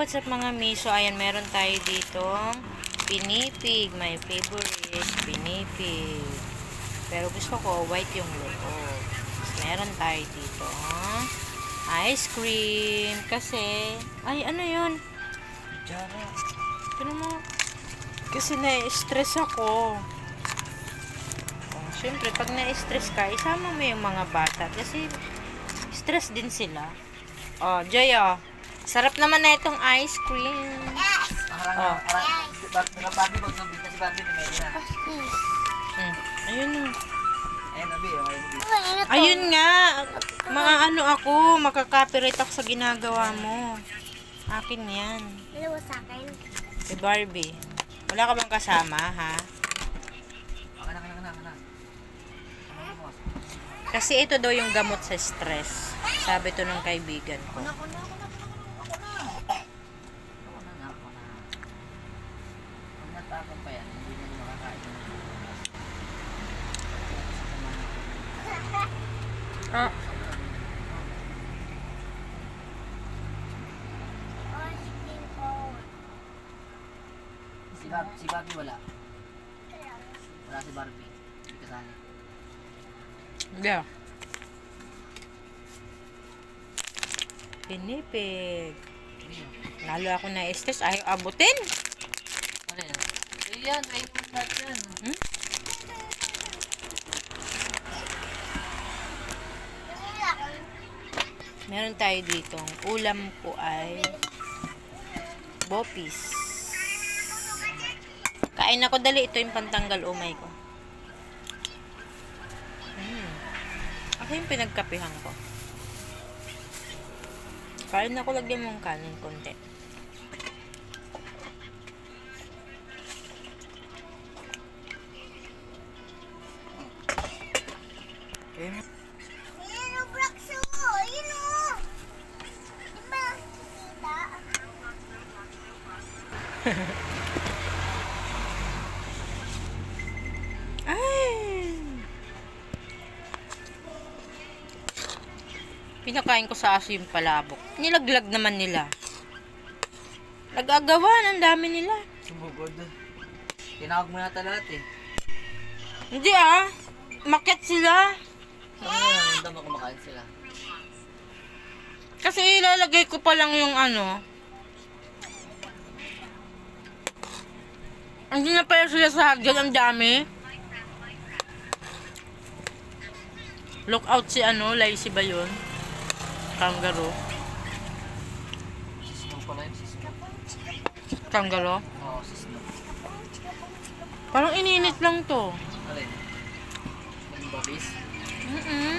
what's up mga miso? Ayan, meron tayo dito pinipig. My favorite pinipig. Pero gusto ko white yung loob. Meron tayo dito ice cream. Kasi, ay ano yun? Jara. Pero mo, kasi na-stress ako. Oh, Siyempre, pag na-stress ka, isama mo yung mga bata. Kasi, stress din sila. Oh, oh. Sarap naman na itong ice cream. Parang, Oh. Mm. Ayun na. Ayun, oh, ayun, nga. Mga ano ako, makaka-copyright ako sa ginagawa mo. Akin yan. Dalawa sa akin. Si Barbie. Wala ka bang kasama. Ano mo? Kasi ito daw yung gamot sa stress. Sabi to ng kaibigan ko. Ako na, ako na, ako na, ako na, ako na. Ako na nga, ako na. Pag natapon pa yan, hindi na yung makakain. Ah, Ice cream cone. Si, Bab, si Barbie wala. Wala si Barbie. Hindi kasali. yeah. Pinipig. Lalo ako na stress. Ayaw abutin. Ano yan? Ayan, try mo lahat yan. Hmm? Meron tayo dito. Ulam ko ay bopis. Kain ako dali. Ito yung pantanggal umay ko. Mm. Ako yung pinagkapihan ko. Kain ako lagyan mong kanin konti. Okay. Ayan Pinakain ko sa aso yung palabok. Nilaglag naman nila. Nagagawa, ang dami nila. Sumugod. Tinawag mo na lahat eh. Hindi ah. Makit sila. Ano mo kumakain sila. Kasi ilalagay ko pa lang yung ano. Hindi na pala sila sa hagdan. Ang dami. Look out si ano, Lazy ba yun? Kangaroo. Si Snow pala yun, si Snow. Kangaroo. Oo, si Snow. Parang ininit lang to. Alin? Yung babis? Mm-mm.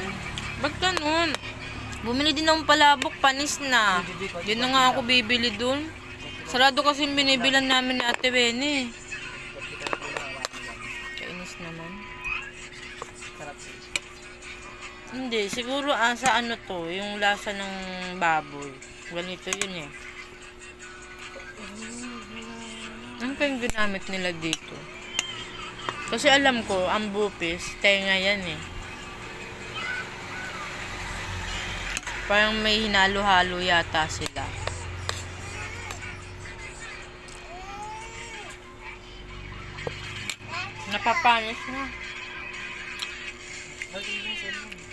Ba't ganun? Bumili din ng palabok, panis na. Yun na nga ako bibili dun. Sarado kasi binibilan namin ni Ate Bene. Hindi, siguro ah, sa ano to, yung lasa ng baboy. Ganito yun eh. Ano kayong ginamit nila dito? Kasi alam ko, ang bupis, tenga yan eh. Parang may hinalo-halo yata sila. Napapanis na. Bakit yun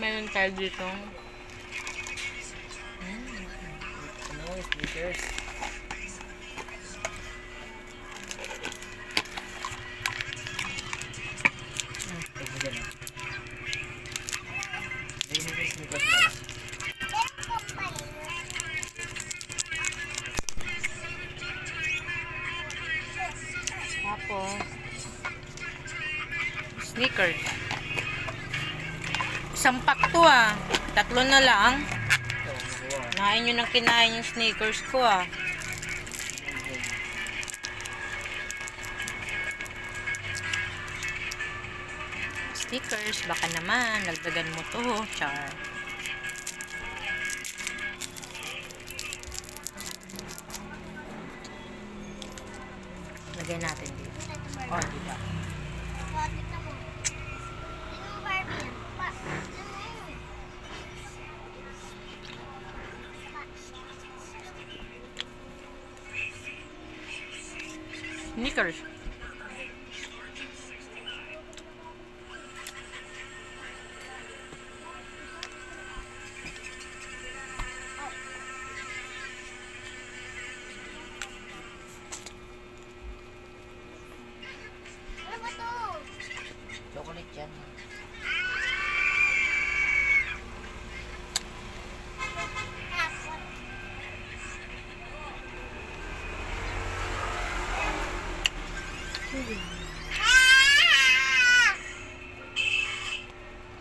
Meron tayo dito. Ano, sneakers. Hmm, tag Isang pack to ah. Tatlo na lang. Nain nyo nang kinain yung sneakers ko ah. Stickers, baka naman, nagdagan mo to, char. Lagyan natin dito. Ito ito Oh, Barbie. di ba? Oh, tignan mo. Mo Barbie yan. Pa. Tignan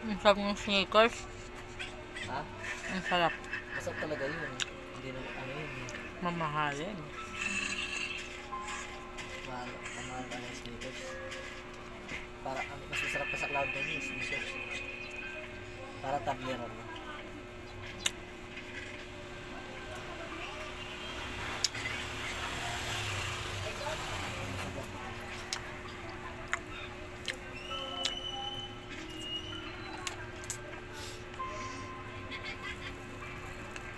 Ang sarap ng Snickers. Ha? Ang sarap. Masarap talaga yun. Hindi naman ano yun. eh. Mamahalin. Mahal, kamahal ka ng sneakers. Para mas masarap pa sa cloud na yun, sneakers. Para tableran mo.